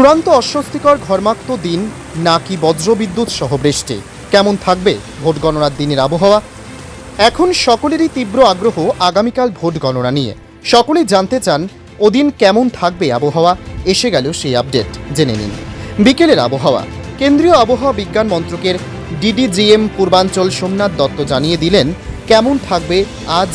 চূড়ান্ত অস্বস্তিকর ঘর্মাক্ত দিন নাকি বজ্রবিদ্যুৎ সহ বৃষ্টি? কেমন থাকবে ভোট গণনার দিনের আবহাওয়া? এখন সকলেরই তীব্র আগ্রহ আগামীকাল ভোট গণনা নিয়ে। সকলেই জানতে চান, ওদিন কেমন থাকবে আবহাওয়া? এসে গেল সেই আপডেট, জেনে নিন। বিকেলের আবহাওয়া। কেন্দ্রীয় আবহাওয়া বিজ্ঞান মন্ত্রকের ডিডিজিএম পূর্বাঞ্চল সোমনাথ দত্ত জানিয়ে দিলেন, কেমন থাকবে আজ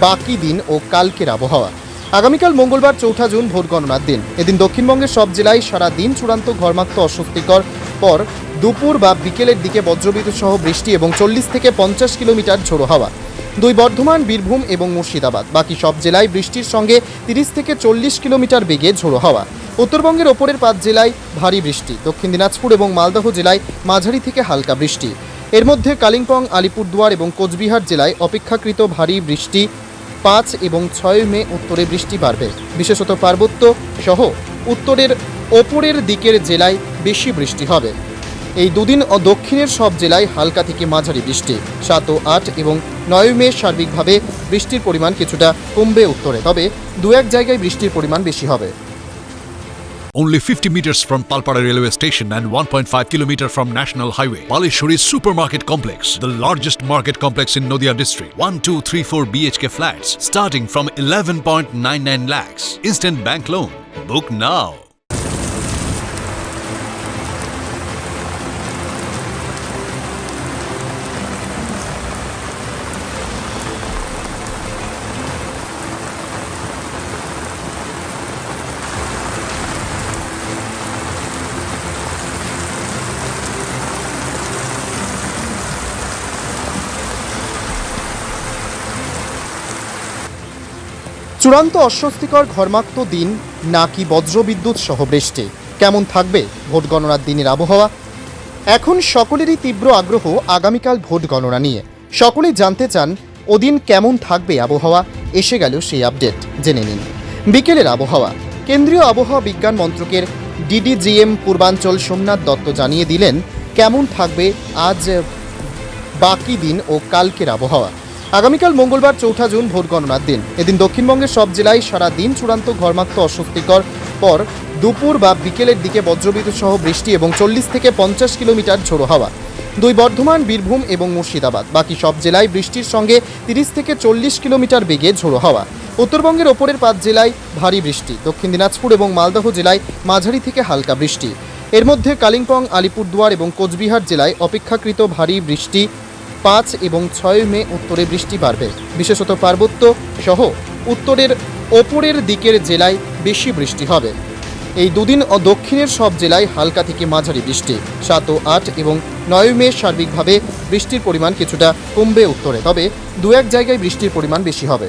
বাকি দিন ও কালকের আবহাওয়া। আগামীকাল মঙ্গলবার চৌঠা জুন ভোট গণনার দিন। এদিন দক্ষিণবঙ্গের সব জেলায় সারা দিন চূড়ান্ত ঘর্মাক্ত অস্বস্তিকর পর দুপুর বা বিকেলের দিকে বজ্রবিদ্যুৎ সহ বৃষ্টি এবং চল্লিশ থেকে পঞ্চাশ কিলোমিটার ঝোড়ো হাওয়া। দুই বর্ধমান, বীরভূম এবং মুর্শিদাবাদ। বাকি সব জেলায় বৃষ্টির সঙ্গে তিরিশ থেকে চল্লিশ কিলোমিটার বেগে ঝোড়ো হাওয়া। উত্তরবঙ্গের ওপরের পাঁচ জেলায় ভারী বৃষ্টি। দক্ষিণ দিনাজপুর এবং মালদহ জেলায় মাঝারি থেকে হালকা বৃষ্টি। এর মধ্যে কালিম্পং, আলিপুরদুয়ার এবং কোচবিহার জেলায় অপেক্ষাকৃত ভারী বৃষ্টি পাঁচ এবং ছয় মে উত্তরে বৃষ্টি বাড়বে। বিশেষত পার্বত্য সহ উত্তরের ওপরের দিকের জেলায় বেশি বৃষ্টি হবে। এই দুদিন ও দক্ষিণের সব জেলায় হালকা থেকে মাঝারি বৃষ্টি। সাত ও আট এবং নয় মে সার্বিকভাবে বৃষ্টির পরিমাণ কিছুটা কমবে উত্তরে। তবে দু এক জায়গায় বৃষ্টির পরিমাণ বেশি হবে। Only 50 meters from Palpara railway station and 1.5 kilometer from National Highway. Palishuri Supermarket Complex, the largest market complex in Noida district. 1, 2, 3, 4 BHK flats starting from 11.99 lakhs. Instant bank loan. Book now. চূড়ান্ত অস্বস্তিকর ঘর্মাক্ত দিন নাকি বজ্রবিদ্যুৎ সহ বৃষ্টি? কেমন থাকবে vote গণনার দিনের আবহাওয়া? এখন সকলেরই তীব্র আগ্রহ আগামীকাল ভোট গণনা নিয়ে। সকলেই জানতে চান, ওদিন কেমন থাকবে আবহাওয়া? এসে গেল সেই আপডেট, জেনে নিন। বিকেলের আবহাওয়া। কেন্দ্রীয় আবহাওয়া বিজ্ঞান মন্ত্রকের ডিডিজিএম পূর্বাঞ্চল সোমনাথ দত্ত জানিয়ে দিলেন, কেমন থাকবে আজ বাকি দিন ও কালকের আবহাওয়া। আগামীকাল মঙ্গলবার চৌঠা জুন ভোট গণনার দিন। এদিন দক্ষিণবঙ্গের সব জেলায় সারা দিন চূড়ান্ত ঘর্মাক্ত অস্বস্তিকর পর দুপুর বা বিকেলের দিকে বজ্রবিদ্যুৎ সহ বৃষ্টি এবং চল্লিশ থেকে পঞ্চাশ কিলোমিটার ঝোড়ো হাওয়া। দুই বর্ধমান, বীরভূম এবং মুর্শিদাবাদ। বাকি সব জেলায় বৃষ্টির সঙ্গে তিরিশ থেকে চল্লিশ কিলোমিটার বেগে ঝোড়ো হাওয়া। উত্তরবঙ্গের ওপরের পাঁচ জেলায় ভারী বৃষ্টি। দক্ষিণ দিনাজপুর এবং মালদহ জেলায় মাঝারি থেকে হালকা বৃষ্টি। এর মধ্যে কালিম্পং, আলিপুরদুয়ার এবং কোচবিহার জেলায় অপেক্ষাকৃত ভারী বৃষ্টি পাঁচ এবং ছয় মে উত্তরে বৃষ্টি বাড়বে। বিশেষত পার্বত্য সহ উত্তরের ওপরের দিকের জেলায় বেশি বৃষ্টি হবে। এই দুদিন ও দক্ষিণের সব জেলায় হালকা থেকে মাঝারি বৃষ্টি। সাত ও আট এবং নয় মে সার্বিকভাবে বৃষ্টির পরিমাণ কিছুটা কমবে উত্তরে। তবে দু এক জায়গায় বৃষ্টির পরিমাণ বেশি হবে।